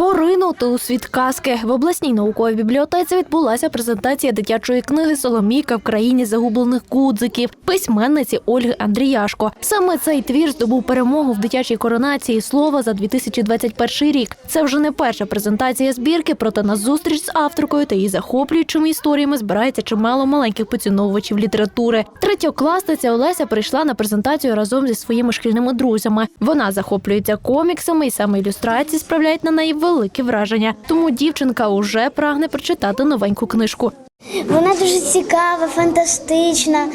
Поринути у світ казки в обласній науковій бібліотеці відбулася презентація дитячої книги Соломійка в країні загублених гудзиків письменниці Ольги Андріяшко. Саме цей твір здобув перемогу в дитячій коронації слова за 2021 рік. Це вже не перша презентація збірки, проте на зустріч з авторкою та її захоплюючими історіями збирається чимало маленьких поціновувачів літератури. Третьокласниця Олеся прийшла на презентацію разом зі своїми шкільними друзями. Вона захоплюється коміксами, і саме ілюстрації справляють на неї велике враження. Тому дівчинка уже прагне прочитати новеньку книжку. Вона дуже цікава, фантастична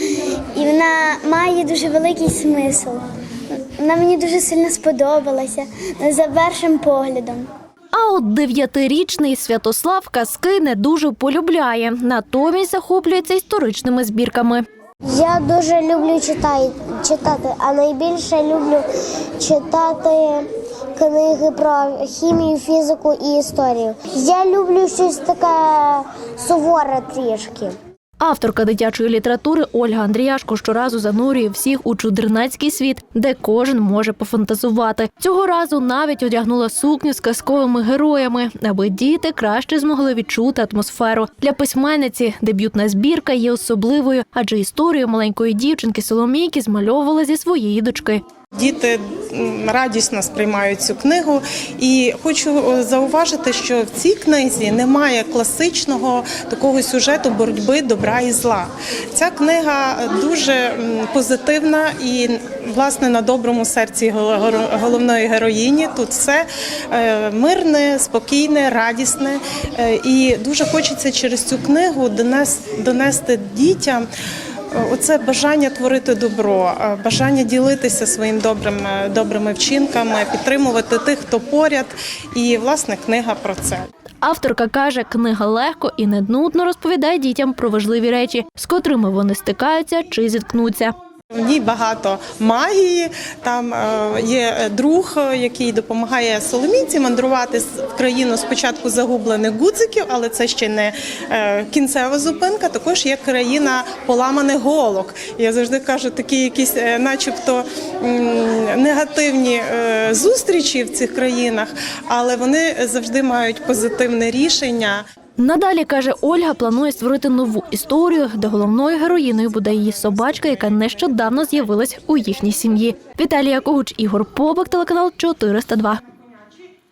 і вона має дуже великий смисл. Вона мені дуже сильно сподобалася за першим поглядом. А от дев'ятирічний Святослав казки не дуже полюбляє, натомість захоплюється історичними збірками. Я дуже люблю читай, читати, а найбільше люблю читати книги про хімію, фізику і історію. Я люблю щось таке суворе трішки. Авторка дитячої літератури Ольга Андріяшко щоразу занурює всіх у чудернацький світ, де кожен може пофантазувати. Цього разу навіть одягнула сукню з казковими героями, аби діти краще змогли відчути атмосферу. Для письменниці дебютна збірка є особливою, адже історію маленької дівчинки Соломійки змальовувала зі своєї дочки. Діти радісно сприймають цю книгу, і хочу е, зауважити, що в цій книзі немає класичного такого сюжету боротьби добра і зла. Ця книга дуже позитивна і власне на доброму серці головної героїні. Тут все е, мирне, спокійне, радісне. Е, І дуже хочеться через цю книгу донес- донести дітям. Оце бажання творити добро, е, бажання ділитися своїм добрим, е, добрими вчинками, підтримувати тих, хто поряд. І власне книга про це. Авторка каже, книга легко і не нудно розповідає дітям про важливі речі, з котрими вони стикаються чи зіткнуться. В ній багато магії. Там е, є друг, е, який допомагає соломійці мандрувати в країну спочатку загублених гудзиків, але це ще не е, кінцева зупинка. Також є країна поламаних голок. Я завжди кажу, такі якісь, начебто, негативні зустрічі в цих країнах, але вони завжди мають позитивне рішення. Надалі каже Ольга, планує створити нову історію, де головною героїною буде її собачка, яка нещодавно з'явилась у їхній сім'ї. Віталія Когуч, Ігор Побак, телеканал 402.